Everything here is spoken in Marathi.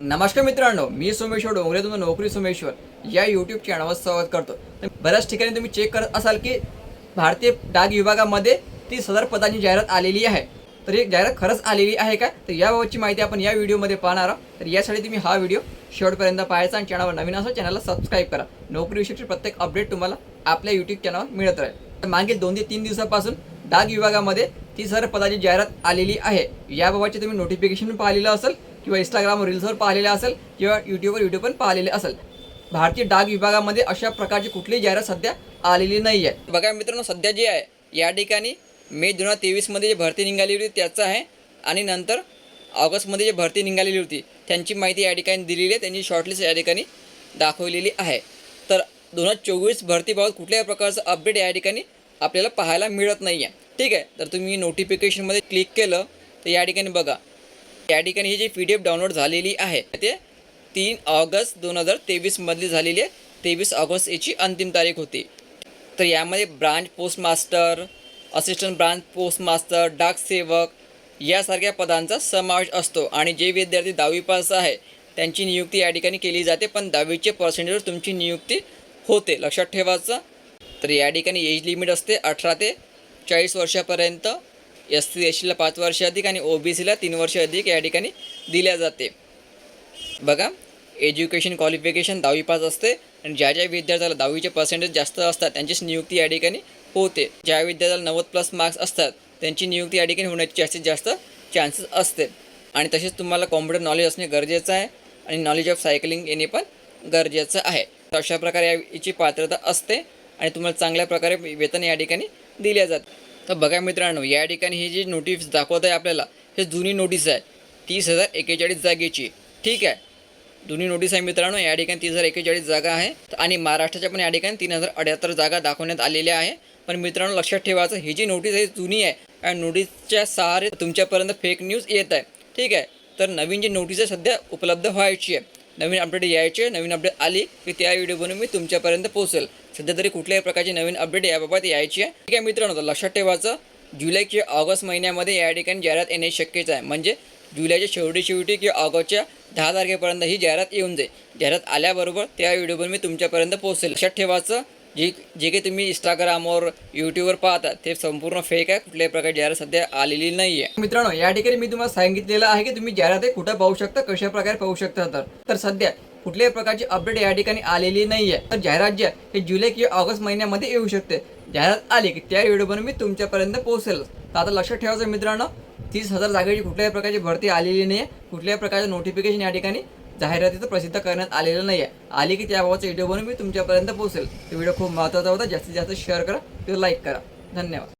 नमस्कार मित्रांनो मी सोमेश्वर डोंगरे तुमचं नोकरी सोमेश्वर. या यूट्यूब चॅनलवर स्वागत करतो. तर बऱ्याच ठिकाणी तुम्ही चेक करत असाल की भारतीय डाक विभागामध्ये तीस हजार पदांची जाहिरात आलेली आहे. तर ही जाहिरात खरंच आलेली आहे का? तर याबाबतची माहिती आपण या व्हिडिओमध्ये पाहणार आहोत. तर यासाठी तुम्ही हा व्हिडिओ शेवटपर्यंत पाहायचा आणि चॅनलवर नवीन असं चॅनलला सबस्क्राईब करा. नोकरीविषयीची प्रत्येक अपडेट तुम्हाला आपल्या यूट्यूब चॅनलवर मिळत राहील. तर मागील दोन ते तीन दिवसापासून डाक विभागामध्ये तीस हजार पदाची जाहिरात आलेली आहे. याबाबतचे तुम्ही नोटिफिकेशन पाहिलेलं असेल किंवा इंस्टाग्राम रील्सवर पाहिलेलं असेल किंवा यूट्यूबवर व्हिडिओ पण पाहिलेले असेल भारतीय डाक विभागामध्ये अशा प्रकारची कुठलीही जाहिरात सध्या आलेली नाही आहे बघा मित्रांनो सध्या जे आहे या ठिकाणी मे दोन हजार तेवीसमध्ये जी भरती निघालेली होती त्याचं आहे. आणि नंतर ऑगस्टमध्ये जी भरती निघालेली होती त्यांची माहिती या ठिकाणी दिलेली आहे. त्यांची शॉर्टलिस्ट या ठिकाणी दाखवलेली आहे. तर दोन हजार चोवीस भरतीबाबत कुठल्याही प्रकारचं अपडेट या ठिकाणी आपल्याला पाहायला मिळत नाही आहे ठीक आहे? तर तुम्ही नोटिफिकेशनमध्ये क्लिक केलं तर या ठिकाणी बघा. या ठिकाणी ही जी पी डी एफ डाउनलोड झालेली आहे ते तीन ऑगस्ट दोन हजार तेवीसमधली झालेली आहे. तेवीस ऑगस्ट याची अंतिम तारीख होती. तर यामध्ये branch postmaster assistant branch postmaster डाकसेवक डाक सेवक यासारख्या पदांचा समावेश असतो. आणि जे विद्यार्थी दहावी पास आहे त्यांची नियुक्ती या ठिकाणी केली जाते पण दहावीचे पर्सेंटेजवर तुमची नियुक्ती होते. लक्षात ठेवायचं. तर या ठिकाणी एज लिमिट असते अठरा ते चाळीस वर्षापर्यंत. एस सी एस सीला पाच वर्ष अधिक आणि ओ बी सीला तीन वर्ष अधिक या ठिकाणी दिल्या जाते. बघा एज्युकेशन क्वालिफिकेशन दहावी पास असते आणि ज्या ज्या विद्यार्थ्याला दहावीचे पर्सेंटेज जास्त असतात त्यांचीच नियुक्ती या ठिकाणी होते. ज्या विद्यार्थ्याला नव्वद प्लस मार्क्स असतात त्यांची नियुक्ती या ठिकाणी होण्याची जास्तीत जास्त चान्सेस असते. आणि तसेच तुम्हाला कॉम्प्युटर नॉलेज असणे गरजेचं आहे आणि नॉलेज ऑफ सायकलिंग येणे पण गरजेचं आहे. तर अशा प्रकारे याची पात्रता असते आणि तुम्हाला चांगल्या प्रकारे वेतन या ठिकाणी दिल्या जातं तर बघा मित्रांनो या ठिकाणी ही जी नोटीस दाखवत आहे आपल्याला हे जुनी नोटीस आहे. तीस हजार एकेचाळीस जागेची. ठीक आहे? जुनी नोटीस आहे मित्रांनो या ठिकाणी तीस हजार एकेचाळीस जागा आहे. आणि महाराष्ट्राच्या पण या ठिकाणी तीन हजार अठ्याहत्तर जागा दाखवण्यात आलेल्या आहे. पण मित्रांनो लक्षात ठेवायचं ही जी नोटीस आहे जुनी आहे. आणि नोटीसच्या सहारे तुमच्यापर्यंत फेक न्यूज येत आहे. ठीक आहे? तर नवीन जी नोटीस आहे सध्या उपलब्ध व्हायची आहे. नवीन अपडेट यायचे नवीन अपडेट आली की त्या व्हिडिओ बनवून मी तुमच्यापर्यंत पोहोचेल. सध्या तरी कुठल्याही प्रकारची नवीन अपडेट याबाबत यायची आहे. ठीक आहे मित्रांनो लक्षात ठेवायचं जुलै किंवा ऑगस्ट महिन्यामध्ये या ठिकाणी जाहिरात येणे शक्यच आहे. म्हणजे जुलैच्या शेवटी शेवटी किंवा ऑगस्टच्या दहा तारखेपर्यंत ही जाहिरात येऊन जाईल. जाहिरात आल्याबरोबर त्या व्हिडिओ मी तुमच्यापर्यंत पोहोचेल. लक्षात ठेवायचं जे जे काही तुम्ही इंस्टाग्रामवर यूट्यूबवर पाहता ते संपूर्ण फेक आहे. कुठल्याही प्रकारची जाहिरात सध्या आलेली नाही आहे मित्रांनो या ठिकाणी मी तुम्हाला सांगितलेलं आहे की तुम्ही जाहिरात हे कुठं पाहू शकता कशा प्रकारे पाहू शकता. तर तर सध्या कुठल्याही प्रकारची अपडेट या ठिकाणी आलेली नाही आहे तर जाहिरात जी आहे हे जुलै किंवा ऑगस्ट महिन्यामध्ये येऊ शकते. जाहिरात आली की त्या व्हिडिओवर मी तुमच्यापर्यंत पोहोचेल. तर आता लक्षात ठेवायचं मित्रांनो तीस हजार जागेची कुठल्याही प्रकारची भरती आलेली नाही आहे कुठल्याही प्रकारचं नोटिफिकेशन या ठिकाणी जाहिरातीचं प्रसिद्ध करण्यात आलेलं नाही आहे. आली की त्याबाबतचा व्हिडिओ बनवून मी तुमच्यापर्यंत पोहोचेल. तो व्हिडिओ खूप महत्त्वाचा होता. जास्तीत जास्त शेअर करा. किंवा लाईक करा. धन्यवाद.